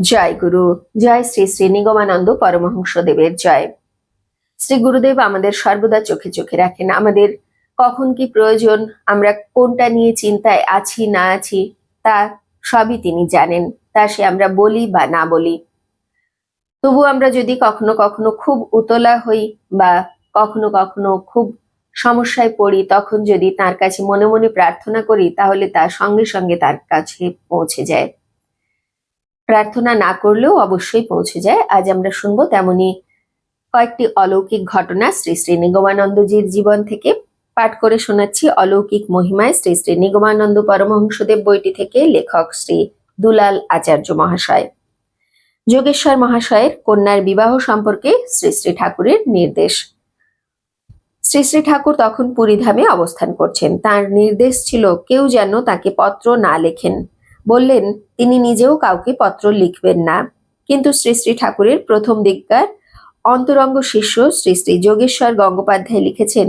জয় গুরু, জয় শ্রী শ্রী নিগমানন্দ পরমহংস দেবের জয়। শ্রী গুরুদেব আমাদের সর্বদা চোখে চোখে রাখেন। আমাদের কখন কি প্রয়োজন, আমরা কোনটা নিয়ে চিন্তায় আছি, না আছি, তা সবই তিনি জানেন, তা সে আমরা বলি বা না বলি। তবু আমরা যদি কখনো কখনো খুব উতলা হই বা কখনো কখনো খুব সমস্যায় পড়ি, তখন যদি তার কাছে মনে মনে প্রার্থনা করি, তাহলে তা সঙ্গে সঙ্গে তার কাছে পৌঁছে যায়। প্রার্থনা না করলেও অবশ্যই পৌঁছে যায়। আজ আমরা শুনব তেমনি কয়েকটি অলৌকিক ঘটনা শ্রী শ্রী নিগমানন্দজির জীবন থেকে। পাঠ করে শোনাচ্ছি অলৌকিক মহিমায় শ্রী শ্রী নিগমানন্দ পরমহংসদেব বইটি থেকে লেখক শ্রী দুলাল আচার্য মহাশয়। যোগেশ্বর মহাশয়ের কন্যার বিবাহ সম্পর্কে শ্রী শ্রী ঠাকুরের নির্দেশ। শ্রী শ্রী ঠাকুর তখন পুরীধামে অবস্থান করছেন। তার নির্দেশ ছিল, কেউ যেন তাকে পত্র না লেখেন। বললেন, তিনি নিজেও কাউকে পত্র লিখবেন না। কিন্তু শ্রী শ্রী ঠাকুরের প্রথম দিককার অন্তরঙ্গ শিষ্য শ্রী শ্রী যোগেশ্বর গঙ্গোপাধ্যায় লিখেছেন,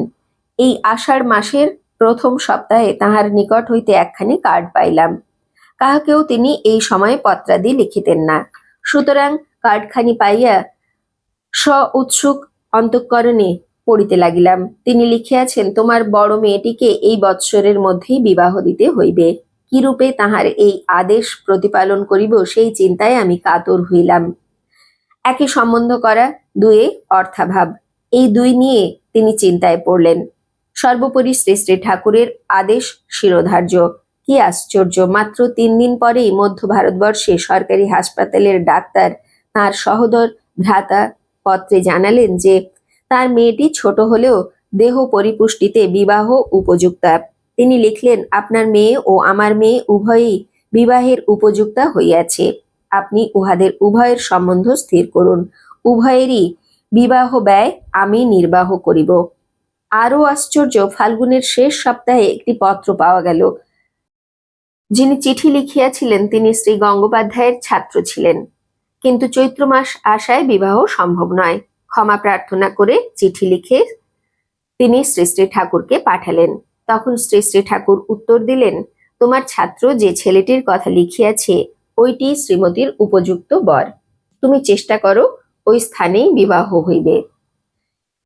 এই আষাঢ় মাসের প্রথম সপ্তাহে তাহার নিকট হইতে একখানি কার্ড পাইলাম। কাহাকেও তিনি এই সময়ে পত্রাদি লিখিতেন না। সুতরাং কার্ডখানি পাইয়া স্ব উৎসুক অন্তঃকরণে পড়িতে লাগিলাম। তিনি লিখিয়াছেন, তোমার বড় মেয়েটিকে এই বৎসরের মধ্যেই বিবাহ দিতে হইবে। কিরূপে তাহার এই আদেশ প্রতিপালন করিব সেই চিন্তায় আমি কাতর হইলাম। একে সম্বন্ধ করা দুয়ে অর্থাভাব। এই দুই নিয়ে তিনি চিন্তায় পড়লেন। সর্বোপরি শ্রী শ্রী ঠাকুরের আদেশ শিরোধার্য। কি আশ্চর্য, মাত্র তিন দিন পরেই মধ্য ভারতবর্ষে সরকারি হাসপাতালের ডাক্তার তার সহোদর ভ্রাতা পত্রে জানালেন যে, তার মেয়েটি ছোট হলেও দেহ পরিপুষ্টিতে বিবাহ উপযুক্তা। তিনি লিখলেন, আপনার মেয়ে ও আমার মেয়ে উভয়ই বিবাহের উপযুক্তা হইয়াছে। আপনি উহাদের উভয়ের সম্বন্ধ স্থির করুন। উভয়েরই বিবাহ ব্যয় আমি নির্বাহ করিব। আরও আশ্চর্য, ফাল্গুনের শেষ সপ্তাহে একটি পত্র পাওয়া গেল। যিনি চিঠি লিখিয়াছিলেন, তিনি শ্রী গঙ্গোপাধ্যায়ের ছাত্র ছিলেন। কিন্তু চৈত্র মাস আশায় বিবাহ সম্ভব নয়। ক্ষমা প্রার্থনা করে চিঠি লিখে তিনি শ্রী শ্রী ঠাকুরকে পাঠালেন। তখন শ্রী শ্রী ঠাকুর উত্তর দিলেন, তোমার ছাত্র যে ছেলেটির কথা লিখিয়াছে, ওইটি শ্রীমতীর উপযুক্ত বর। তুমি চেষ্টা করো, ওই স্থানেই বিবাহ হইবে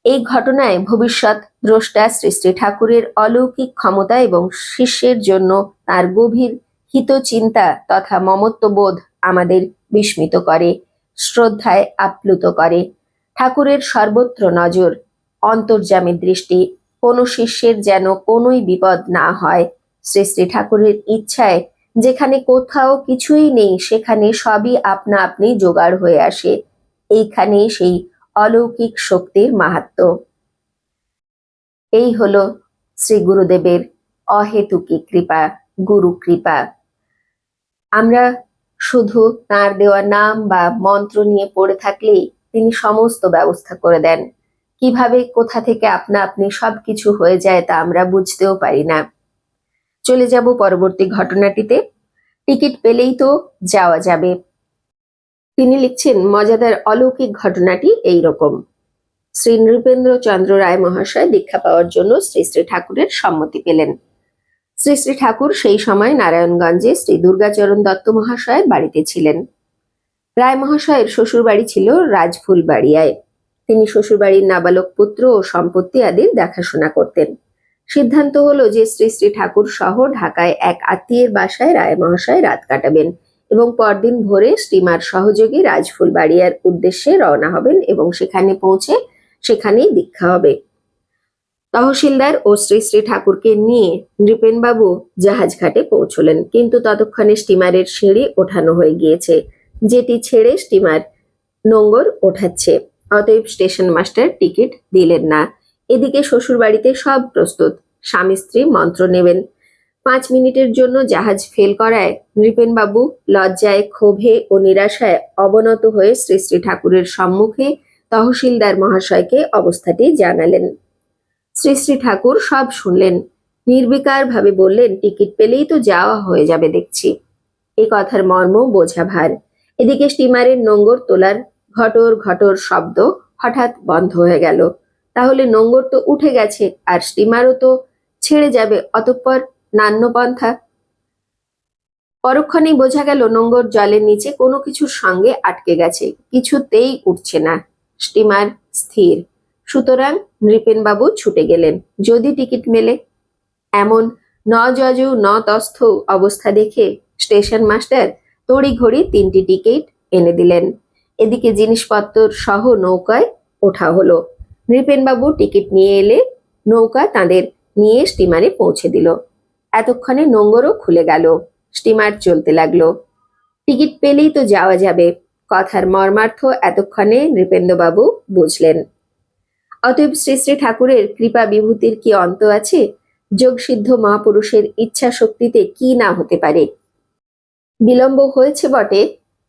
এই ঘটনায় ভবিষ্যৎ দ্রষ্টা শ্রী শ্রী ঠাকুরের অলৌকিক ক্ষমতা এবং শিষ্যের জন্য তার গভীর হিতচিন্তা তথা মমত্ববোধ আমাদের বিস্মিত করে, শ্রদ্ধায় আপ্লুত করে। ঠাকুরের সর্বত্র নজর, অন্তর্যামী দৃষ্টি কোনো শিষ্যের যেন কোনোই বিপদ না হয়। শ্রী শ্রী ঠাকুরের ইচ্ছায় যেখানে কোথাও কিছুই নেই, সেখানে সবই আপনা আপনি জোগাড় হয়ে আসে। এইখানেই সেই অলৌকিক শক্তির মাহাত্ম। এই হলো শ্রী গুরুদেবের অহেতুকি কৃপা, গুরু কৃপা। আমরা শুধু তার দেওয়া নাম বা মন্ত্র নিয়ে পড়ে থাকলেই তিনি সমস্ত ব্যবস্থা করে দেন। কীভাবে, কোথা থেকে আপনা আপনি সবকিছু হয়ে যায় তা আমরা বুঝতেও পারি না। চলে যাব পরবর্তী ঘটনাটিতে। টিকিট পেলেই তো যাওয়া যাবে। তিনি লিখছেন, মজাদার অলৌকিক ঘটনাটি এই রকম শ্রী নৃপেন্দ্র চন্দ্র রায় মহাশয় দীক্ষা পাওয়ার জন্য শ্রী শ্রী ঠাকুরের সম্মতি পেলেন। শ্রী শ্রী ঠাকুর সেই সময় নারায়ণগঞ্জে শ্রী দুর্গাচরণ দত্ত মহাশয় বাড়িতে ছিলেন। রায় মহাশয়ের শ্বশুর বাড়ি ছিল রাজফুল বাড়িয়ায় তিনি শ্বশুরবাড়ির নাবালক পুত্র ও সম্পত্তি আদির দেখাশোনা করতেন। সিদ্ধান্ত হলো যে শ্রী শ্রী ঠাকুর সহ ঢাকায় এক আত্মীয়ের বাসায় রায় মহাশয় রাত কাটাবেন এবং পরদিন ভোরে স্টিমার সহযোগী রাজফুল বাড়িয়ার উদ্দেশ্যে রওনা হবেন এবং সেখানে পৌঁছে সেখানেই দীক্ষা হবে। তহসিলদার ও শ্রী শ্রী ঠাকুরকে নিয়ে নৃপেনবাবু জাহাজ ঘাটে পৌঁছলেন, কিন্তু ততক্ষণে স্টিমারের সিঁড়ি ওঠানো হয়ে গিয়েছে। যেটি ছেড়ে স্টিমার নোঙ্গর ওঠাচ্ছে। অতএব স্টেশন মাস্টার টিকিট দিলেন না। এদিকে শ্বশুর বাড়িতে সব প্রস্তুত। স্বামী স্ত্রী মন্ত্র নেবেন। পাঁচ মিনিটের জন্য জাহাজ ফেল করায় নৃপেনবাবু লজ্জায়, ক্ষোভে ও নিরাশায় অবনত হয়ে শ্রী শ্রী ঠাকুরের সম্মুখে তহসিলদার মহাশয়কে অবস্থাটি জানালেন। শ্রী শ্রী ঠাকুর সব শুনলেন। নির্বিকার ভাবে বললেন, টিকিট পেলেই তো যাওয়া হয়ে যাবে দেখছি। এ কথার মর্ম বোঝা ভার এদিকে স্টিমারের নোঙ্গর তোলার ঘটর ঘটর শব্দ হঠাৎ বন্ধ হয়ে গেল। তাহলে নোঙ্গর তো উঠে গেছে আর স্টিমারও তো ছেড়ে যাবে অতঃপর নান্যপন্থা। পরক্ষণেই বোঝা গেল নোঙ্গর জলের নিচে কোনো কিছুর সঙ্গে আটকে গেছে, কিছুতেই উঠছে না। স্টিমার স্থির। সুতরাং নৃপেনবাবু ছুটে গেলেন। যদি টিকিট মেলে? এমন ন যজু ন তস্থ অবস্থা দেখে স্টেশন মাস্টার তড়িঘড়ি তিনটি টিকিট এনে দিলেন। এদিকে জিনিসপত্র সহ নৌকায় ওঠা হলো। নৃপেনবাবু টিকিট নিয়ে এলে নৌকা তাদের নিয়ে স্টিমারে পৌঁছে দিল। এতক্ষণে নোঙ্গরও খুলে গেল, স্টিমার চলতে লাগল। টিকিট পেলেই তো যাওয়া যাবে, কথার মর্মার্থ এতক্ষণে নৃপেন্দ্রবাবু বুঝলেন। অতএব শ্রী শ্রী ঠাকুরের কৃপা বিভূতির কি অন্ত আছে? যোগসিদ্ধ মহাপুরুষের ইচ্ছা শক্তিতে কি না হতে পারে? বিলম্ব হয়েছে বটে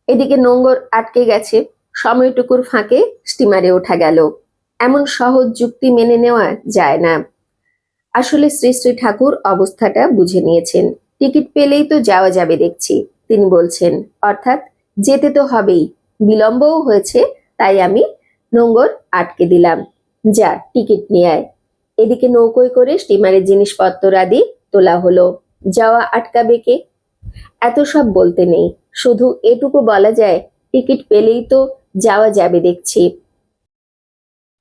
এদিকে নোঙ্গর আটকে গেছে। সময়টুকুর ফাঁকে স্টিমারে ওঠা গেল। এমন সহজ যুক্তি মেনে নেওয়া যায় না। আসলে শ্রী শ্রী ঠাকুর অবস্থাটা বুঝে নিয়েছেন। টিকিট পেলেই তো যাওয়া যাবে দেখছি, তিনি বলছেন। অর্থাৎ যেতে তো হবেই। বিলম্বও হয়েছে, তাই আমি নোঙ্গর আটকে দিলাম। যা, টিকিট নিয়ে আয়। এদিকে নৌকোয় করে স্টিমারের জিনিসপত্র আদি তোলা হলো। যাওয়া আটকাবে কে? এত সব বলতে নেই। শুধু এটুকু বলা যায়, টিকিট পেলেই তো যাওয়া যাবে দেখছি।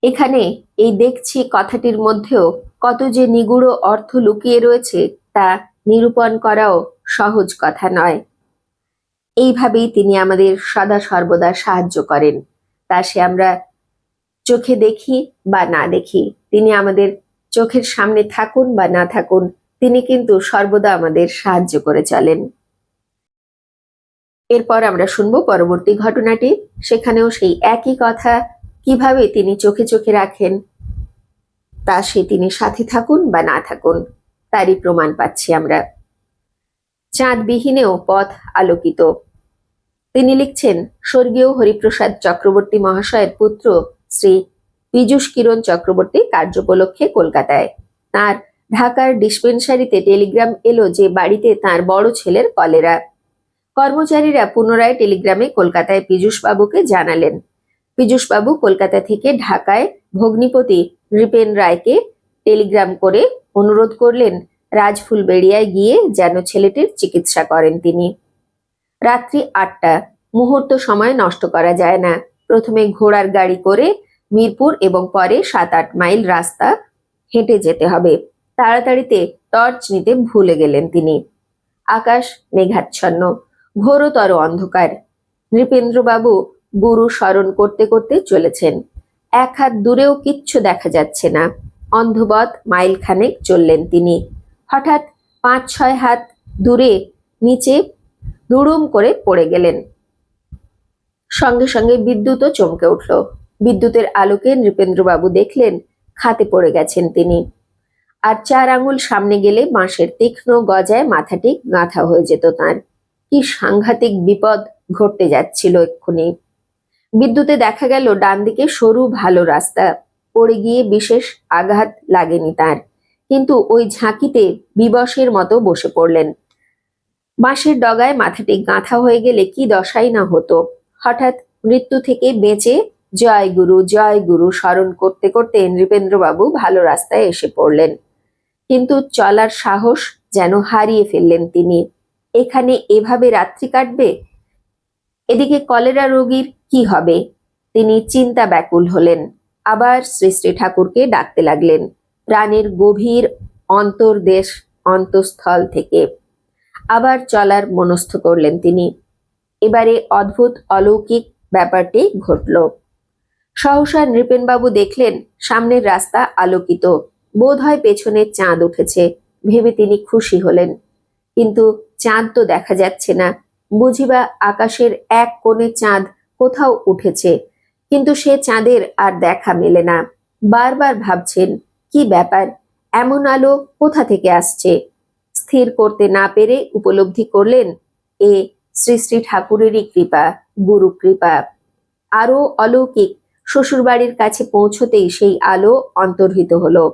এখানে এই দেখছি কথাটির মধ্যেও কত যে নিগুড় অর্থ লুকিয়ে রয়েছে তা নিরূপণ করাও সহজ কথা নয়। এইভাবেই তিনি আমাদের সদা সর্বদা সাহায্য করেন। তা সে আমরা চোখে দেখি বা না দেখি। তিনি আমাদের চোখের সামনে থাকুন বা না থাকুন, তিনি কিন্তু সর্বদা আমাদের সাহায্য করে চলেন। এরপর আমরা শুনব পরবর্তী ঘটনাটি। সেখানেও সেই একই কথা, কীভাবে তিনি চোখে চোখে রাখেন, তা সে তিনি সাথে থাকুন বা না থাকুন, তারই প্রমাণ পাচ্ছি আমরা। চাঁদবিহীনেও পথ আলোকিত। তিনি লিখছেন, স্বর্গীয় হরিপ্রসাদ চক্রবর্তী মহাশয়ের পুত্র শ্রী পীযূষ কিরণ চক্রবর্তী কার্যোপলক্ষে কলকাতায়। তার ঢাকার ডিসপেন্সারিতে টেলিগ্রাম এলো যে বাড়িতে তার বড় ছেলের কলেরা। কর্মচারীরা পুনরায় টেলিগ্রামে কলকাতায় পীযূষবাবুকে জানালেন। পীযূষবাবু কলকাতা থেকে ঢাকায় ভগ্নিপতি নৃপেন রায়কে টেলিগ্রাম করে অনুরোধ করলেন রাজফুল বেড়িয়ায় গিয়ে যেন ছেলেটির চিকিৎসা করেন তিনি। রাত্রি আটটা, মুহূর্ত সময় নষ্ট করা যায় না। প্রথমে ঘোড়ার গাড়ি করে মিরপুর এবং পরে সাত আট মাইল রাস্তা হেঁটে যেতে হবে। তাড়াতাড়িতে টর্চ নিতে ভুলে গেলেন তিনি। আকাশ মেঘাচ্ছন্ন। ঘোরতর অন্ধকার। নৃপেন্দ্রবাবু গুরু স্মরণ করতে করতে চলেছেন। এক হাত দূরেও কিচ্ছু দেখা যাচ্ছে না। অন্ধবৎ মাইল খানেক চললেন তিনি। হঠাৎ পাঁচ, ছয় হাত দূরে নিচে দুড়ুম করে পড়ে গেলেন। সঙ্গে সঙ্গে বিদ্যুৎও চমকে উঠল। বিদ্যুতের আলোকে নৃপেন্দ্রবাবু দেখলেন খাতে পড়ে গেছেন তিনি। আর চার আঙুল সামনে গেলে বাঁশের তীক্ষ্ণ গজায় মাথাটি গাঁথা হয়ে যেত তার। কি সাংঘাতিক বিপদ ঘটতে যাচ্ছিল এক্ষুনি। বিদ্যুতে দেখা গেল ডান দিকে সরু ভালো রাস্তা। পড়ে গিয়ে বিশেষ আঘাত লাগেনি তার। কিন্তু ওই ঝাঁকিতে বিবশের মতো বসে পড়লেন। বাঁশের ডগায় মাথাটি গাঁথা হয়ে গেলে কি দশাই না হতো। হঠাৎ মৃত্যু থেকে বেঁচে জয় গুরু জয় গুরু স্মরণ করতে করতে নৃপেন্দ্রবাবু ভালো রাস্তায় এসে পড়লেন। কিন্তু চলার সাহস যেন হারিয়ে ফেললেন তিনি। এখানে এভাবে রাত্রি কাটবে? এদিকে কলেরা রোগীর কি হবে? তিনি চিন্তা ব্যাকুল হলেন। আবার শ্রী শ্রী ঠাকুরকে ডাকতে লাগলেন। প্রাণের গভীর অন্তর্দেশ, অন্তঃস্থল থেকে। আবার চলার মনস্থ করলেন তিনি। এবারে অদ্ভুত অলৌকিক ব্যাপারটি ঘটল। সহসা নৃপেনবাবু দেখলেন, সামনের রাস্তা আলোকিত। বোধ হয় পেছনে চাঁদ উঠেছে। ভেবে তিনি খুশি হলেন। কিন্তু চাঁদ তো দেখা যাচ্ছে না। বুঝিবা আকাশের এক কোণে চাঁদ কোথাও উঠেছে, কিন্তু সে চাঁদের আর দেখা মেলে না। বারবার ভাবছেন, কি ব্যাপার? এমন আলো কোথা থেকে আসছে? স্থির করতে না পেরে উপলব্ধি করলেন, এ শ্রী শ্রী ঠাকুরেরই কৃপা, গুরু কৃপা। আরও অলৌকিক শ্বশুরবাড়ির কাছে পৌঁছতেই সেই আলো অন্তর্হিত হলো।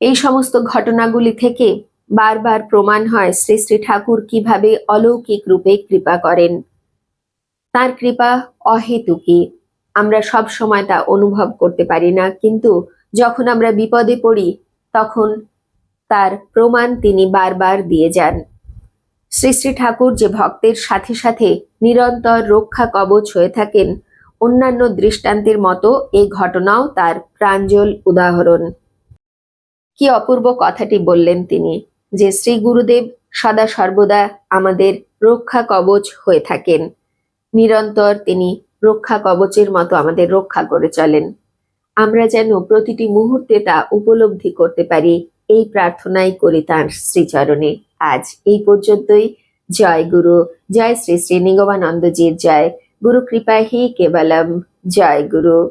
এই সমস্ত ঘটনাগুলি থেকে বারবার প্রমাণ হয় শ্রী শ্রী ঠাকুর কীভাবে অলৌকিক রূপে কৃপা করেন। তার কৃপা অহেতুকী। আমরা সব সময় তা অনুভব করতে পারি না, কিন্তু যখন আমরা বিপদে পড়ি, তখন তার প্রমাণ তিনি বারবার দিয়ে যান। শ্রী শ্রী ঠাকুর যে ভক্তের সাথে সাথে নিরন্তর রক্ষা কবচ হয়ে থাকেন, অন্যান্য দৃষ্টান্তের মতো এই ঘটনাও তার প্রাঞ্জল উদাহরণ। কি অপূর্ব কথাটি বললেন তিনি। যে শ্রী গুরুদেব সদা সর্বদা আমাদের রক্ষা কবচ হয়ে থাকেন। নিরন্তর তিনি রক্ষা কবচের মতো আমাদের রক্ষা করে চলেন। আমরা যেন প্রতিটি মুহূর্তে তা উপলব্ধি করতে পারি, এই প্রার্থনাই করি তাঁর শ্রীচরণে। আজ এই পর্যন্তই। জয় গুরু, জয় শ্রী শ্রী নিগমানন্দজির জয়। গুরু কৃপা হি কেবলম। জয় গুরু।